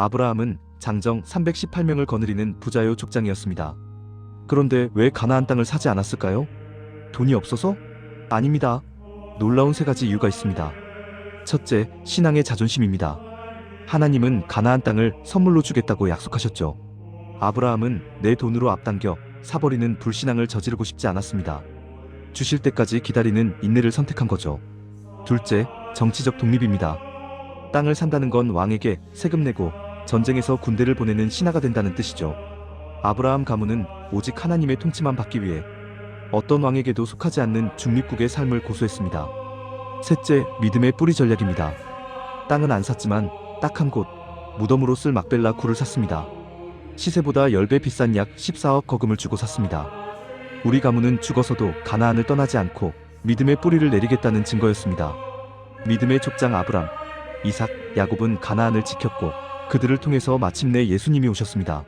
아브라함은 장정 318명을 거느리는 부자요 족장이었습니다. 그런데 왜 가나안 땅을 사지 않았을까요? 돈이 없어서? 아닙니다. 놀라운 세 가지 이유가 있습니다. 첫째, 신앙의 자존심입니다. 하나님은 가나안 땅을 선물로 주겠다고 약속하셨죠. 아브라함은 내 돈으로 앞당겨 사버리는 불신앙을 저지르고 싶지 않았습니다. 주실 때까지 기다리는 인내를 선택한 거죠. 둘째, 정치적 독립입니다. 땅을 산다는 건 왕에게 세금 내고 전쟁에서 군대를 보내는 신하가 된다는 뜻이죠. 아브라함 가문은 오직 하나님의 통치만 받기 위해 어떤 왕에게도 속하지 않는 중립국의 삶을 고수했습니다. 셋째, 믿음의 뿌리 전략입니다. 땅은 안 샀지만 딱 한 곳, 무덤으로 쓸 막벨라 굴을 샀습니다. 시세보다 10배 비싼 약 14억 거금을 주고 샀습니다. 우리 가문은 죽어서도 가나안을 떠나지 않고 믿음의 뿌리를 내리겠다는 증거였습니다. 믿음의 족장 아브람, 이삭, 야곱은 가나안을 지켰고 그들을 통해서 마침내 예수님이 오셨습니다.